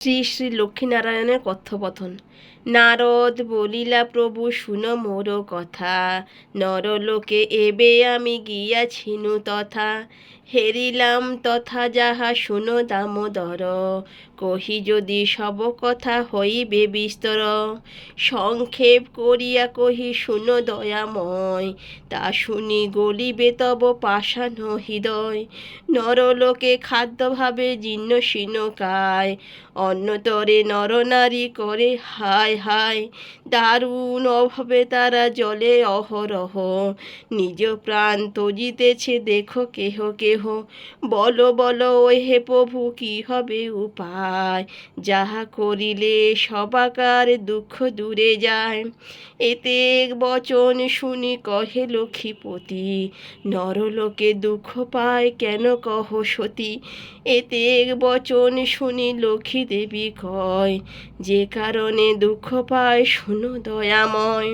শ্রী শ্রী লক্ষ্মীনারায়ণের কথোপথন নারদ বলিলা, প্রভু, শুন মোর কথা। নরলোকে এবে আমি গিয়াছিনু তথা। হেরিলাম তথা যাহা শুনো দামোদর। কহি যদি সব কথা হইবে বিস্তর। সংক্ষেপ করিয়া কহি, শুনো দয়াময়। তা শুনি গলিবে তব পাষাণ হৃদয়। নরলোকে খাদ্যভাবে জীর্ণ শীর্ণকায় অন্যতরে নরনারী করে, হায় হায়, দারুণ অভাবে তারা জলে অহরহ। নিজ প্রাণ তজিতেছে দেখো কেহ কেহ। বলো বলো, ওই হে প্রভু, কি হবে উপায়? যাহা করিলে সবাকার দুঃখ দূরে যায়। এতে বচন শুনি কহে লক্ষ্মীপতি, নরলোকে দুঃখ পায় কেন কহ সতী? এতে বচন শুনি লক্ষ্মী দেবী কয় যে কারণে দুঃখ পায় শুনো দয়াময়।